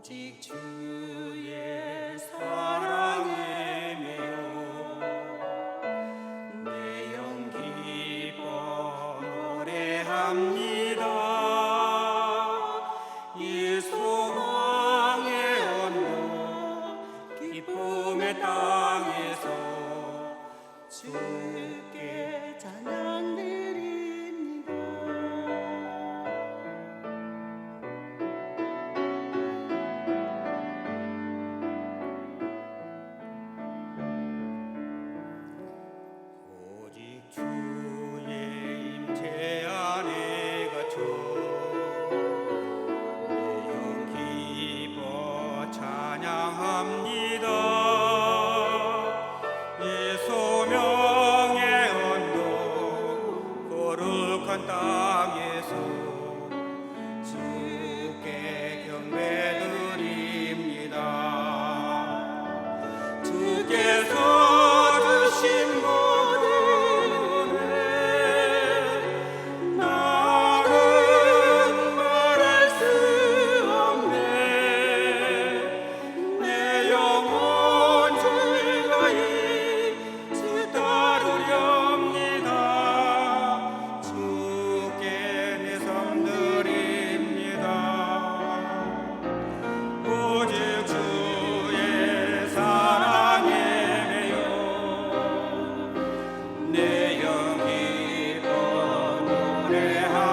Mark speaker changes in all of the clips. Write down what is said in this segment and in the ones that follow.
Speaker 1: 오직 주의 사랑에 매어 내영 기뻐 노래합니다. 감사합니다. Yeah.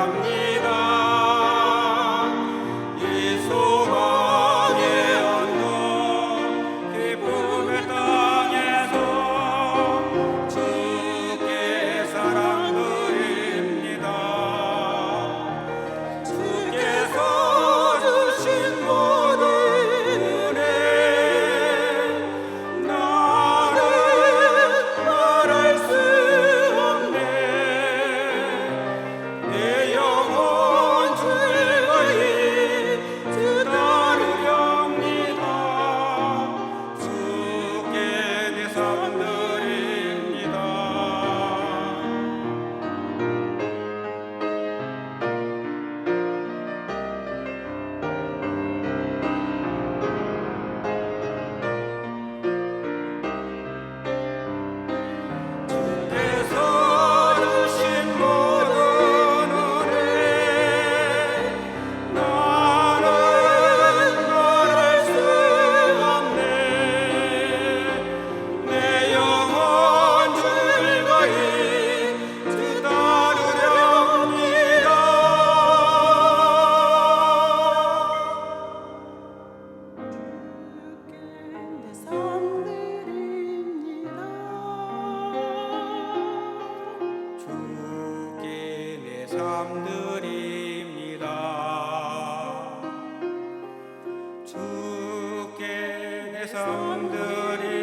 Speaker 1: Good.